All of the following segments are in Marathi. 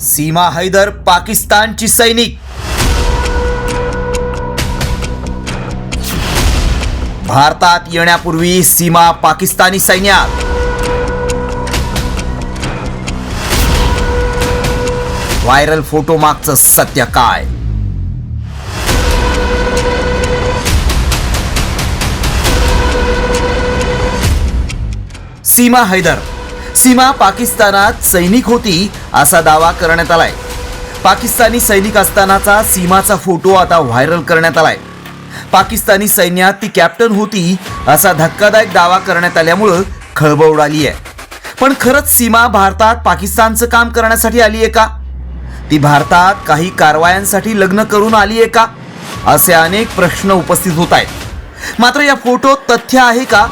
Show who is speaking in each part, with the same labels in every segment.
Speaker 1: सीमा हैदर पाकिस्तानची सैनिक. भारतात येण्यापूर्वी सीमा पाकिस्तानी सैन्यात. व्हायरल फोटो मागचं सत्य काय? सीमा हैदर सीमा पाकिस्तानात सैनिक होती असा दावा करण्यात आलाय. पाकिस्तानी सैनिक असतानाचा सीमाचा फोटो आता व्हायरल करण्यात आलाय. पाकिस्तानी सैन्यात ती कॅप्टन होती असा धक्कादायक दावा करण्यात आल्यामुळं खळबळ उडाली आहे. पण खरंच सीमा भारतात पाकिस्तानचं काम करण्यासाठी आली आहे का? ती भारतात काही कारवायांसाठी लग्न करून आली आहे का? असे अनेक प्रश्न उपस्थित होत आहेत. मात्र या फोटोत तथ्य आहे का?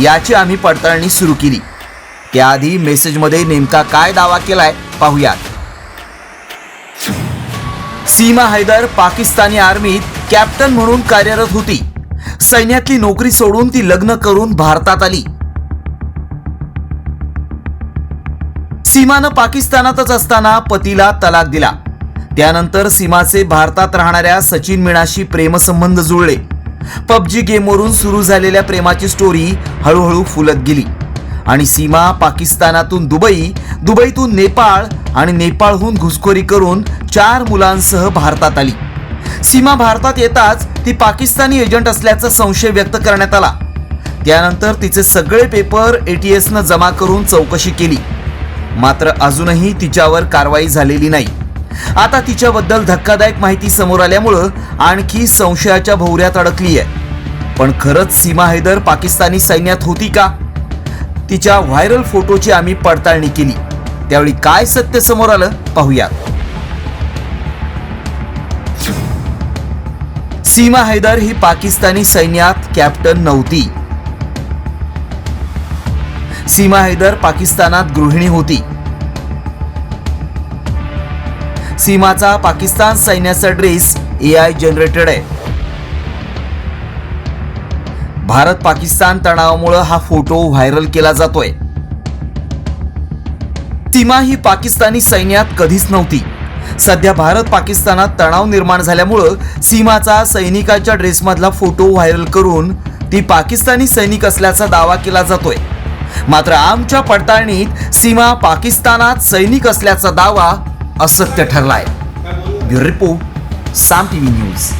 Speaker 1: याची आम्ही पडताळणी सुरू केली. त्याआधी मेसेजमध्ये नेमका काय दावा केलाय पाहूयात. सीमा हैदर पाकिस्तानी आर्मीत कॅप्टन म्हणून कार्यरत होती. सैन्यातली नोकरी सोडून ती लग्न करून भारतात आली. सीमानं पाकिस्तानातच असताना पतीला तलाक दिला. त्यानंतर सीमाचे भारतात राहणाऱ्या सचिन मीणाशी प्रेमसंबंध जुळले. पबजी गेमवरून सुरू झालेल्या प्रेमाची स्टोरी हळूहळू फुलत गेली. आणि सीमा पाकिस्तानातून दुबई दुबईतून नेपाळ आणि नेपाळहून घुसखोरी करून चार मुलांसह भारतात आली. सीमा भारतात येताच ती पाकिस्तानी एजंट असल्याचा संशय व्यक्त करण्यात आला. त्यानंतर तिचे सगळे पेपर एटीएसनं जमा करून चौकशी केली. मात्र अजूनही तिच्यावर कारवाई झालेली नाही. आता तिच्याबद्दल धक्कादायक माहिती समोर आल्यामुळं आणखी संशयाच्या भोवऱ्यात अडकली आहे पण खरंच सीमा हैदर पाकिस्तानी सैन्यात होती का? तिच्या व्हायरल फोटोची आम्ही पडताळणी केली. त्यावेळी काय सत्य समोर आलं पाहूया सीमा हैदर ही पाकिस्तानी सैन्यात कॅप्टन नव्हती. सीमा हैदर पाकिस्तानात गृहिणी होती. सीमाचा पाकिस्तान सैन्याचा ड्रेस ए आय जनरेटेड आहे. भारत पाकिस्तान तणावामुळे हा फोटो व्हायरल केला जातोय. सीमा ही पाकिस्तानी सैन्यात कधीच नव्हती. सध्या भारत पाकिस्तानात तणाव निर्माण झाल्यामुळं सीमाचा सैनिकाच्या ड्रेसमधला फोटो व्हायरल करून ती पाकिस्तानी सैनिक असल्याचा दावा केला जातोय. मात्र आमच्या पडताळणीत सीमा पाकिस्तानात सैनिक असल्याचा दावा असत्य ठरलाय. Bureau report Saam TV news.